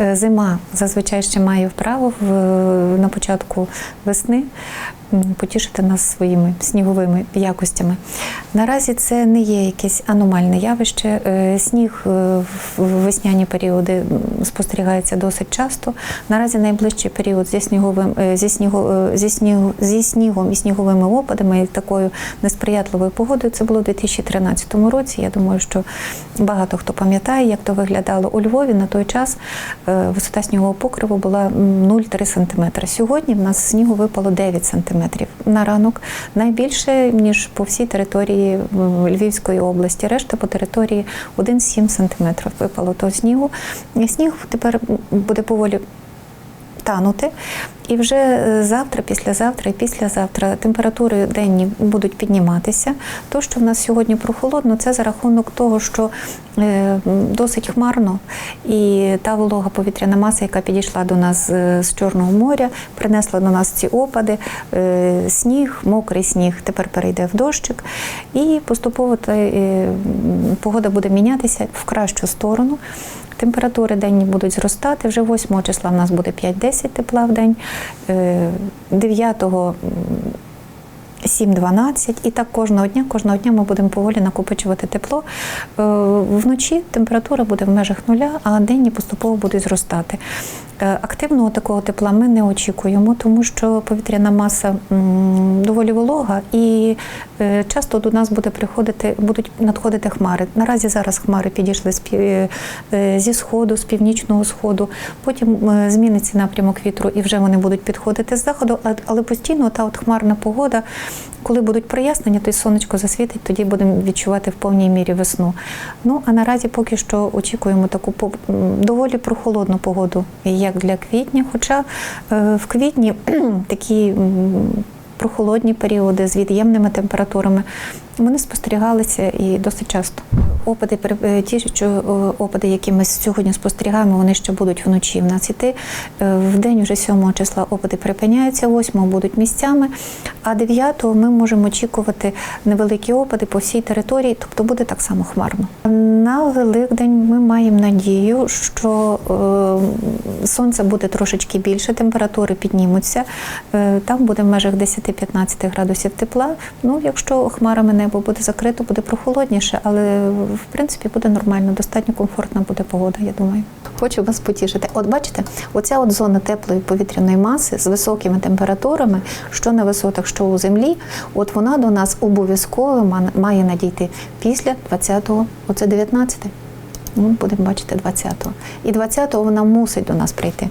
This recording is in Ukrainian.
Е, Зима зазвичай ще має вправо в, на початку весни потішити нас своїми сніговими якостями. Наразі це не є якесь аномальне явище. Е, Сніг е, в весняні періоди спостерігається досить часто. Наразі найближчий період зі сніговим е, зі снігу, е, зі снігу зі снігом і сніговими опадами і такою несприятливою погодою. Це було у 2013 році. Я думаю, що багато хто пам'ятає, як то виглядало у Львові на той час. Висота снігового покриву була 0,3 см. Сьогодні в нас снігу випало 9 см на ранок. Найбільше ніж по всій території Львівської області. Решта по території 1,7 см випало того снігу. Сніг тепер буде поволі танути. І вже е, завтра, післязавтра і післязавтра температури денні будуть підніматися. То, що в нас сьогодні прохолодно, це за рахунок того, що е, досить хмарно, і та волога повітряна маса, яка підійшла до нас е, з Чорного моря, принесла до нас ці опади, сніг, мокрий сніг тепер перейде в дощик, і поступово погода буде мінятися в кращу сторону. Температури денні будуть зростати. Вже 8 числа в нас буде 5-10 тепла в день, е, 9 7-12. І так кожного дня, кожного дня ми будемо поволі накопичувати тепло. Е, Вночі температура буде в межах нуля, а денні поступово будуть зростати. Е, Активного такого тепла ми не очікуємо, тому що повітряна маса доволі волога і е, часто до нас буде приходити, будуть надходити хмари. Наразі зараз хмари підійшли з е, зі сходу, з північного сходу. Потім е, зміниться напрямок вітру і вже вони будуть підходити з заходу, але постійно та от хмарна погода, коли будуть прояснення, то й сонечко засвітить, тоді будемо відчувати в повній мірі весну. Ну а наразі поки що очікуємо таку доволі прохолодну погоду, як для квітня. Хоча е, в квітні такі прохолодні періоди з від'ємними температурами. Вони спостерігалися і досить часто. Опади, е, ті, що е, опади, які ми сьогодні спостерігаємо, вони ще будуть вночі в нас іти. Е, В день вже 7 числа опади припиняються, 8 будуть місцями, а 9 ми можемо очікувати невеликі опади по всій території, тобто буде так само хмарно. На Великдень ми маємо надію, що сонце буде трошечки більше, температури піднімуться. Там буде в межах 10-15 градусів тепла. Ну, якщо хмарами небо буде закрито, буде прохолодніше, але в принципі буде нормально, достатньо комфортна буде погода, я думаю. Хочу вас потішити. От бачите, оця от зона теплої повітряної маси з високими температурами, що на висотах, що у землі, от вона до нас обов'язково ма- має надійти після 20-го, оце 19-те. Ну, будемо бачити 20-го. І 20-го вона мусить до нас прийти.